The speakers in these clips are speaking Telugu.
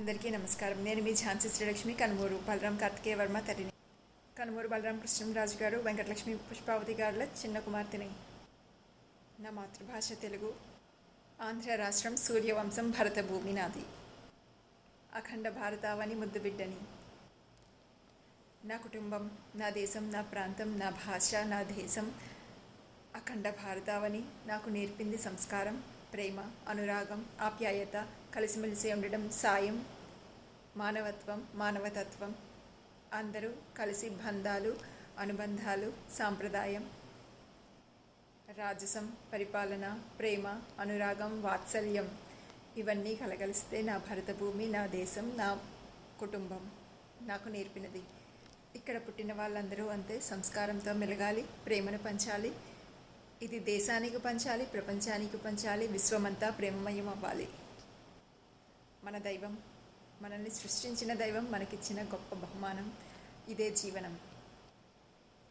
అందరికీ నమస్కారం. నేను మీ ఝాన్సీ శ్రీలక్ష్మి కనుమూరు బలరాం కార్తికేయ వర్మ తరిని కనుమూరు బలరాం కృష్ణరాజు గారు వెంకటలక్ష్మి పుష్పావతి గారుల చిన్న కుమార్తెని. నా మాతృభాష తెలుగు. ఆంధ్ర రాష్ట్రం సూర్యవంశం భరత భూమి నాది. అఖండ భారతావని ముద్దుబిడ్డని నా కుటుంబం నా దేశం నా ప్రాంతం నా భాష నా దేశం అఖండ భారతావని నాకు నేర్పింది సంస్కారం ప్రేమ అనురాగం ఆప్యాయత కలిసిమెలిసి ఉండడం సాయం మానవత్వం మానవతత్వం అందరూ కలిసి బంధాలు అనుబంధాలు సాంప్రదాయం రాజసం పరిపాలన ప్రేమ అనురాగం వాత్సల్యం ఇవన్నీ కలగలిస్తే నా భరత భూమి నా దేశం నా కుటుంబం నాకు నేర్పినది. ఇక్కడ పుట్టిన వాళ్ళందరూ అంతే సంస్కారంతో మెలగాలి ప్రేమను పంచాలి. ఇది దేశానికి పంచాలి ప్రపంచానికి పంచాలి విశ్వమంతా ప్రేమమయం అవ్వాలి. మన దైవం మనల్ని సృష్టించిన దైవం మనకిచ్చిన గొప్ప బహుమానం ఇదే జీవనం.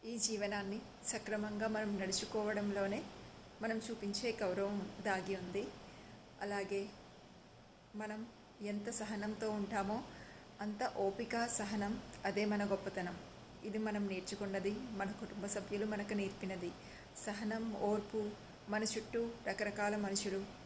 ఈ జీవనాన్ని సక్రమంగా మనం నడుచుకోవడంలోనే మనం చూపించే గౌరవం దాగి ఉంది. అలాగే మనం ఎంత సహనంతో ఉంటామో అంత ఓపిక సహనం అదే మన గొప్పతనం. ఇది మనం నేర్చుకున్నది మన కుటుంబ సభ్యులు మనకు నేర్పినది. సహనం ఓర్పు మన చుట్టూ రకరకాల మనుషులు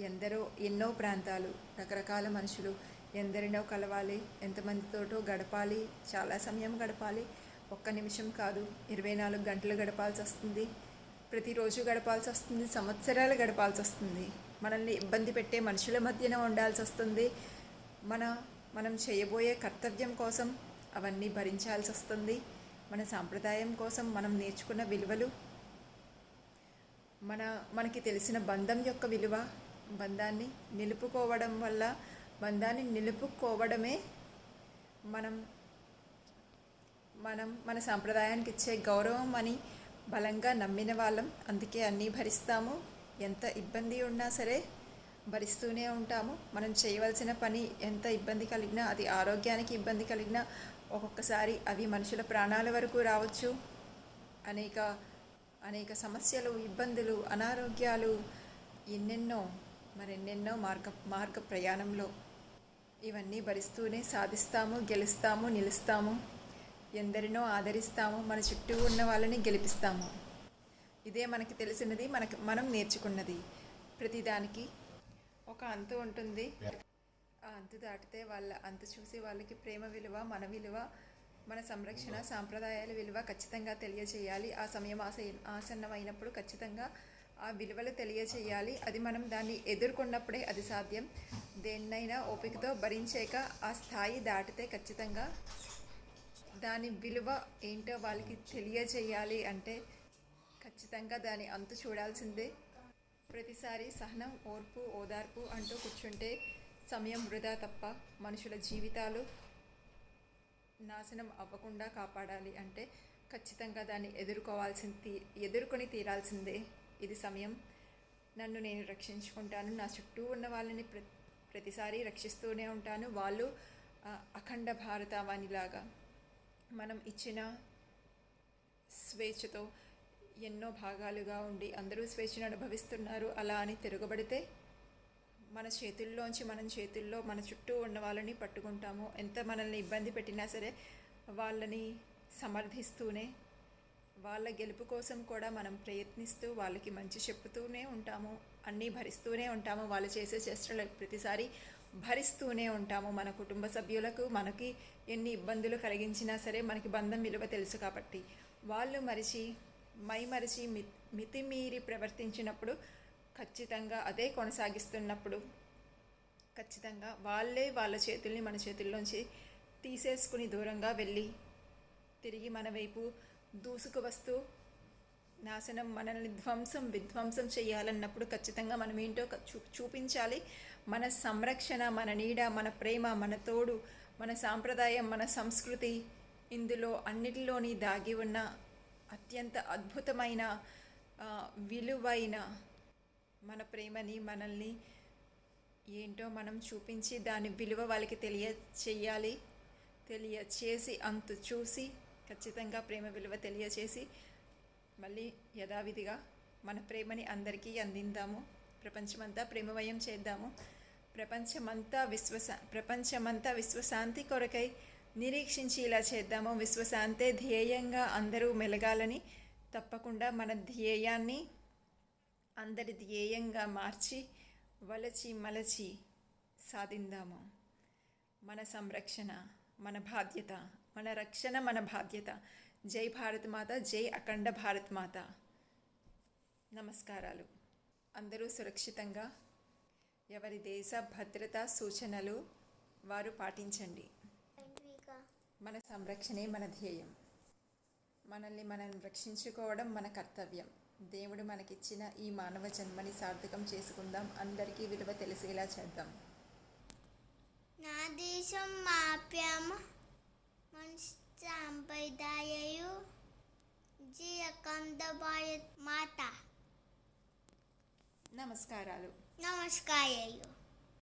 ఎందరో ఎన్నో ప్రాంతాలు రకరకాల మనుషులు ఎందరినో కలవాలి ఎంతమందితోటో గడపాలి చాలా సమయం గడపాలి. ఒక్క నిమిషం కాదు ఇరవై నాలుగు గంటలు గడపాల్సి వస్తుంది. ప్రతిరోజు గడపాల్సి వస్తుంది సంవత్సరాలు గడపాల్సి వస్తుంది. మనల్ని ఇబ్బంది పెట్టే మనుషుల మధ్యన ఉండాల్సి వస్తుంది. మన మనం చేయబోయే కర్తవ్యం కోసం అవన్నీ భరించాల్సి వస్తుంది. మన సాంప్రదాయం కోసం మనం నేర్చుకున్న విలువలు మన మనకి తెలిసిన బంధం యొక్క విలువ బంధాన్ని నిలుపుకోవడం వల్ల బంధాన్ని నిలుపుకోవడమే మనం మనం మన సాంప్రదాయానికి ఇచ్చే గౌరవం అని బలంగా నమ్మిన వాళ్ళం. అందుకే అన్నీ భరిస్తాము. ఎంత ఇబ్బంది ఉన్నా సరే భరిస్తూనే ఉంటాము. మనం చేయవలసిన పని ఎంత ఇబ్బంది కలిగినా అది ఆరోగ్యానికి ఇబ్బంది కలిగినా ఒక్కొక్కసారి అవి మనుషుల ప్రాణాల వరకు రావచ్చు. అనేక అనేక సమస్యలు ఇబ్బందులు అనారోగ్యాలు ఎన్నెన్నో మరెన్నెన్నో మార్గ మార్గ ప్రయాణంలో ఇవన్నీ భరిస్తూనే సాధిస్తాము గెలుస్తాము నిలుస్తాము. ఎందరినో ఆదరిస్తాము మన చుట్టూ ఉన్న వాళ్ళని గెలిపిస్తాము. ఇదే మనకి తెలిసినది మనకి మనం నేర్చుకున్నది. ప్రతిదానికి ఒక అంతు ఉంటుంది. ఆ అంతు దాటితే వాళ్ళ అంతు చూసి వాళ్ళకి ప్రేమ విలువ మన విలువ మన సంరక్షణ సాంప్రదాయాల విలువ ఖచ్చితంగా తెలియజేయాలి. ఆ సమయం ఆస ఆసన్నమైనప్పుడు ఖచ్చితంగా ఆ విలువలు తెలియచేయాలి. అది మనం దాన్ని ఎదుర్కొన్నప్పుడే అది సాధ్యం. దేన్నైనా ఓపికతో భరించాక ఆ స్థాయి దాటితే ఖచ్చితంగా దాని విలువ ఏంటో వాళ్ళకి తెలియచేయాలి అంటే ఖచ్చితంగా దాని అంతు చూడాల్సిందే. ప్రతిసారి సహనం ఓర్పు ఓదార్పు అంటూ కూర్చుంటే సమయం వృధా తప్ప మనుషుల జీవితాలు నాశనం అవ్వకుండా కాపాడాలి అంటే ఖచ్చితంగా దాన్ని ఎదుర్కోవాల్సింది తీ- ఎదుర్కొని తీరాల్సిందే. ఇది సమయం. నన్ను నేను రక్షించుకుంటాను. నా చుట్టూ ఉన్న వాళ్ళని ప్ర ప్రతిసారి రక్షిస్తూనే ఉంటాను. వాళ్ళు అఖండ భారతవాణిలాగా మనం ఇచ్చిన స్వేచ్ఛతో ఎన్నో భాగాలుగా ఉండి అందరూ స్వేచ్ఛను అనుభవిస్తున్నారు. అలా అని తిరగబడితే మన చేతుల్లోంచి మనం చేతుల్లో మన చుట్టూ ఉన్న వాళ్ళని పట్టుకుంటాము. ఎంత మనల్ని ఇబ్బంది పెట్టినా సరే వాళ్ళని సమర్థిస్తూనే వాళ్ళ గెలుపు కోసం కూడా మనం ప్రయత్నిస్తూ వాళ్ళకి మంచి చెప్తూనే ఉంటాము అన్నీ భరిస్తూనే ఉంటాము వాళ్ళు చేసే చేష్టలు ప్రతిసారి భరిస్తూనే ఉంటాము. మన కుటుంబ సభ్యులకు మనకి ఎన్ని ఇబ్బందులు కలిగించినా సరే మనకి బంధం విలువ తెలుసు కాబట్టి. వాళ్ళు మరిచి మై మరిచి మి మితిమీరి ప్రవర్తించినప్పుడు ఖచ్చితంగా అదే కొనసాగిస్తున్నప్పుడు ఖచ్చితంగా వాళ్ళే వాళ్ళ చేతుల్ని మన చేతుల్లోంచి తీసేసుకుని దూరంగా వెళ్ళి తిరిగి మన వైపు దూసుకు వస్తూ నాశనం మనల్ని ధ్వంసం విధ్వంసం చేయాలన్నప్పుడు ఖచ్చితంగా మనం ఏంటో చూ చూపించాలి. మన సంరక్షణ మన నీడ మన ప్రేమ మన తోడు మన సాంప్రదాయం మన సంస్కృతి ఇందులో అన్నిటిలోని దాగి ఉన్న అత్యంత అద్భుతమైన విలువైన మన ప్రేమని మనల్ని ఏంటో మనం చూపించి దాని విలువ వాళ్ళకి తెలియ చెయ్యాలి. తెలియచేసి అంతు చూసి ఖచ్చితంగా ప్రేమ విలువ తెలియచేసి మళ్ళీ యథావిధిగా మన ప్రేమని అందరికీ అందిందాము. ప్రపంచమంతా ప్రేమమయం చేద్దాము. ప్రపంచమంతా విశ్వశా ప్రపంచమంతా విశ్వశాంతి కొరకై నిరీక్షించి ఇలా చేద్దాము. విశ్వశాంతే ధ్యేయంగా అందరూ మెలగాలని తప్పకుండా మన ధ్యేయాన్ని అందరి ధ్యేయంగా మార్చి వలచి మలచి సాధిందాము. మన సంరక్షణ మన బాధ్యత మన రక్షణ మన బాధ్యత. జై భారత్ మాత జై అఖండ భారత్ మాత. నమస్కారాలు. అందరూ సురక్షితంగా ఎవరి దేశ భద్రతా సూచనలు వారు పాటించండి. మన సంరక్షణే మన ధ్యేయం. మనల్ని మనం రక్షించుకోవడం మన కర్తవ్యం. దేవుడు మనకిచ్చిన ఈ మానవ జన్మని సార్థకం చేసుకుందాం. అందరికీ విలువ తెలిసేలా చేద్దాం. నా దేశం మాప్యామ మనిషి సంప్రదాయు జీ అఖండ నమస్కారాలు. నమస్కారాలు.